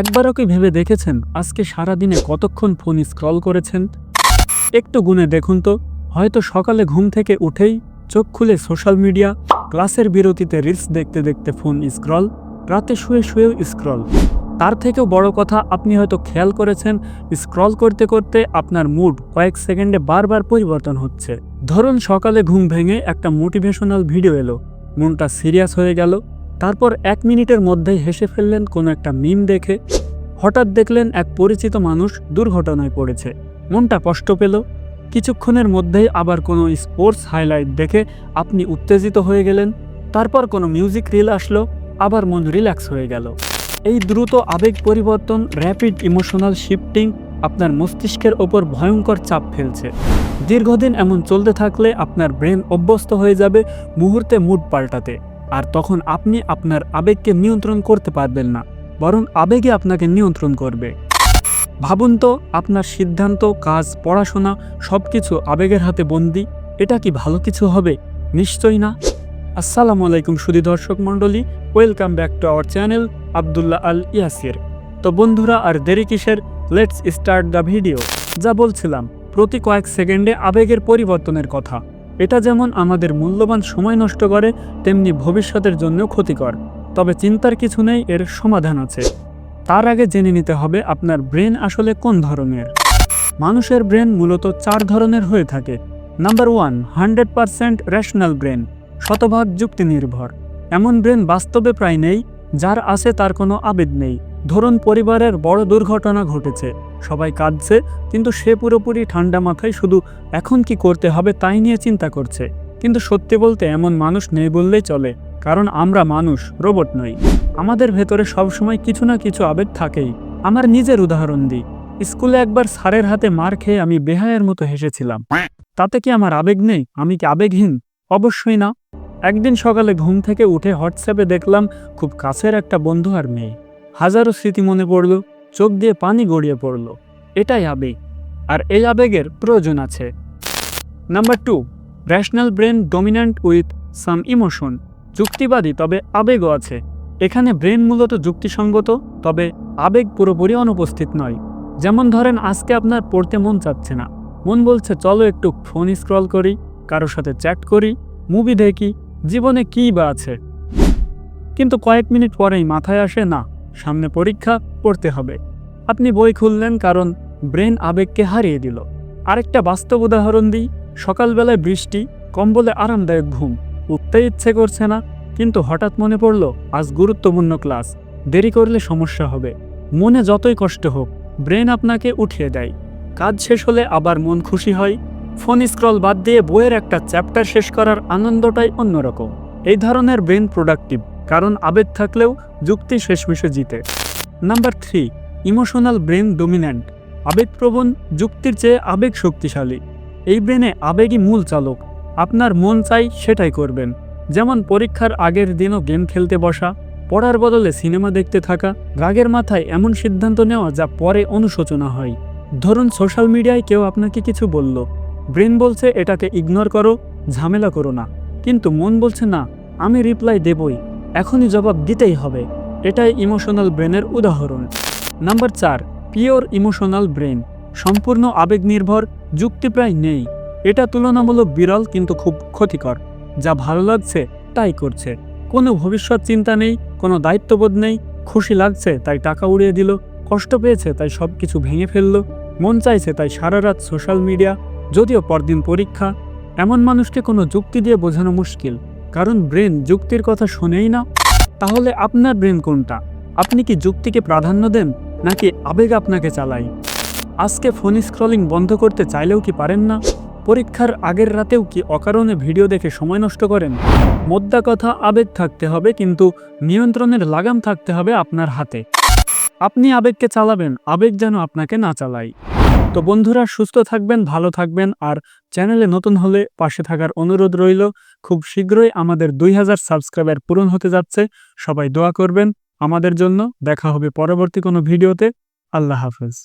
একবারও কি ভেবে দেখেছেন আজকে সারা দিনে কতক্ষণ ফোন স্ক্রল করেছেন? একটু গুনে দেখুন তো। হয়তো সকালে ঘুম থেকে উঠেই চোখ খুলে সোশ্যাল মিডিয়া, ক্লাসের বিরতিতে রিলস দেখতে দেখতে ফোন স্ক্রল, রাতে শুয়ে শুয়েও স্ক্রল। তার থেকেও বড় কথা, আপনি হয়তো খেয়াল করেছেন, স্ক্রল করতে করতে আপনার মুড কয়েক সেকেন্ডে বারবার পরিবর্তন হচ্ছে। ধরুন সকালে ঘুম ভেঙে একটা মোটিভেশনাল ভিডিও এলো, মনটা সিরিয়াস হয়ে গেল। তারপর এক মিনিটের মধ্যেই হেসে ফেললেন কোনো একটা মিম দেখে। হঠাৎ দেখলেন এক পরিচিত মানুষ দুর্ঘটনায় পড়েছে। মনটা কষ্ট পেল। কিছুক্ষণের মধ্যেই আবার কোনো স্পোর্টস হাইলাইট দেখে আপনি উত্তেজিত হয়ে গেলেন। তারপর কোনো মিউজিক রিল আসলো। আবার মন রিল্যাক্স হয়ে গেল। এই দ্রুত আবেগ পরিবর্তন, র্যাপিড ইমোশনাল শিফটিং আপনার মস্তিষ্কের ওপর ভয়ঙ্কর চাপ ফেলছে। দীর্ঘদিন এমন চলতে থাকলে আপনার ব্রেন অভ্যস্ত হয়ে যাবে মুহূর্তে মুড পাল্টাতে। আর তখন আপনি আপনার আবেগকে নিয়ন্ত্রণ করতে পারবেন না, বরং আবেগে আপনাকে নিয়ন্ত্রণ করবে। ভাবুন তো, আপনার সিদ্ধান্ত, কাজ, পড়াশোনা সব কিছু আবেগের হাতে বন্দি, এটা কি ভালো কিছু হবে? নিশ্চয়ই না। আসসালামু আলাইকুম সুধী দর্শক মণ্ডলী, welcome back to our channel Abdullah Al Yasir. তো বন্ধুরা, আর দেরি কিসের? Let's start the video. যা বলছিলাম, প্রতি কয়েক সেকেন্ডে আবেগের পরিবর্তনের কথা। এটা যেমন আমাদের মূল্যবান সময় নষ্ট করে, তেমনি ভবিষ্যতের জন্যও ক্ষতিকর। তবে চিন্তার কিছু নেই, এর সমাধান আছে। তার আগে জেনে নিতে হবে আপনার ব্রেন আসলে কোন ধরনের। মানুষের ব্রেন মূলত চার ধরনের হয়ে থাকে। Number one, hundred percent rational brain, শতভাগ যুক্তি নির্ভর এমন ব্রেন বাস্তবে প্রায় নেই, যার আছে তার কোনো আবেগ নেই। ধরুন পরিবারের বড় দুর্ঘটনা ঘটেছে, সবাই কাঁদছে, কিন্তু সে পুরোপুরি ঠান্ডা মাথায় শুধু এখন কি করতে হবে তাই নিয়ে চিন্তা করছে। কিন্তু সত্যি বলতে এমন মানুষ নেই বললেই চলে, কারণ আমরা মানুষ, রোবট নই। আমাদের ভেতরে সবসময় কিছু না কিছু আবেগ থাকেই। আমার নিজের উদাহরণ দিই, স্কুলে একবার স্যারের হাতে মার খেয়ে আমি বেহায়ের মতো হেসেছিলাম। তাতে কি আমার আবেগ নেই? আমি কি আবেগহীন? অবশ্যই না। একদিন সকালে ঘুম থেকে উঠে হোয়াটসঅ্যাপে দেখলাম খুব কাছের একটা বন্ধু আর মেয়ে। হাজারো স্মৃতি মনে পড়ল, চোখ দিয়ে পানি গড়িয়ে পড়ল। এটাই আবেগ, আর এই আবেগের প্রয়োজন আছে। Number two rational brain dominant with some emotion যুক্তিবাদী, তবে আবেগও আছে। এখানে ব্রেন মূলত যুক্তিসঙ্গত, তবে আবেগ পুরোপুরি অনুপস্থিত নয়। যেমন ধরেন, আজকে আপনার পড়তে মন চাচ্ছে না। মন বলছে, চলো একটু ফোন স্ক্রল করি, কারোর সাথে চ্যাট করি মুভি দেখি, জীবনে কী বা আছে? কিন্তু কয়েক মিনিট পরেই মাথায় আসে, না সামনে পরীক্ষা পড়তে হবে। আপনি বই খুললেন কারণ ব্রেন আবেগকে হারিয়ে দিল। আরেকটা বাস্তব উদাহরণ দিই, সকালবেলায় বৃষ্টি, কম্বলে আরামদায়ক ঘুম, উঠতে ইচ্ছে করছে না, কিন্তু হঠাৎ মনে পড়ল, আজ গুরুত্বপূর্ণ ক্লাস, দেরি করলে সমস্যা হবে। মনে যতই কষ্ট হোক, ব্রেন আপনাকে উঠিয়ে দেয়। কাজ শেষ হলে আবার মন খুশি হয়। ফোন স্ক্রল বাদ দিয়ে বইয়ের একটা চ্যাপ্টার শেষ করার আনন্দটাই অন্যরকম। এই ধরনের ব্রেন প্রোডাক্টিভ। কারণ আবেগ থাকলেও যুক্তি শেষ শেষমেশে জিতে। Number three, emotional brain dominant. আবেগপ্রবণ, যুক্তির চেয়ে আবেগ শক্তিশালী। এই ব্রেনে আবেগই মূল চালক। আপনার মন চাই সেটাই করবেন। যেমন পরীক্ষার আগের দিনও গেম খেলতে বসা, পড়ার বদলে সিনেমা দেখতে থাকা, রাগের মাথায় এমন সিদ্ধান্ত নেওয়া যা পরে অনুশোচনা হয়। ধরুন সোশ্যাল মিডিয়ায় কেউ আপনাকে কিছু বলল। ব্রেন বলছে, এটাকে ইগনোর করো, ঝামেলা করো না। কিন্তু মন বলছে, না, আমি রিপ্লাই দেবই। এখনই জবাব দিতেই হবে। এটাই ইমোশনাল ব্রেনের উদাহরণ। নাম্বার চার, পিওর ইমোশনাল ব্রেন। সম্পূর্ণ আবেগ নির্ভর যুক্তি প্রায় নেই। এটা তুলনামূলক বিরল কিন্তু খুব ক্ষতিকর। যা ভালো লাগছে, তাই করছে। কোনো ভবিষ্যৎ চিন্তা নেই, কোনো দায়িত্ববোধ নেই, খুশি লাগছে, তাই টাকা উড়িয়ে দিল, কষ্ট পেয়েছে, তাই সব কিছু ভেঙে ফেলল, মন চাইছে, তাই সারা রাত সোশ্যাল মিডিয়া, যদিও পরদিন পরীক্ষা। এমন মানুষকে কোনো যুক্তি দিয়ে বোঝানো মুশকিল। কারণ ব্রেন যুক্তির কথা শোনেই না। তাহলে আপনার ব্রেন কোনটা? আপনি কি যুক্তিকে প্রাধান্য দেন, নাকি আবেগ আপনাকে চালায়? আজকে ফোন স্ক্রলিং বন্ধ করতে চাইলেও কি পারেন না? পরীক্ষার আগের রাতেও কি অকারণে ভিডিও দেখে সময় নষ্ট করেন? মোদ্দা কথা, আবেগ থাকতে হবে, কিন্তু নিয়ন্ত্রণের লাগাম থাকতে হবে আপনার হাতে। আপনি আবেগকে চালাবেন, আবেগ যেন আপনাকে না চালায়। তো বন্ধুরা, সুস্থ থাকবেন, ভালো থাকবেন আর চ্যানেলে নতুন হলে পাশে থাকার অনুরোধ রইল। খুব শীঘ্রই আমাদের দুই হাজার সাবস্ক্রাইবার পূরণ হতে যাচ্ছে। সবাই দোয়া করবেন। আমাদের জন্য দেখা হবে পরবর্তী কোনো ভিডিওতে। আল্লাহ হাফেজ।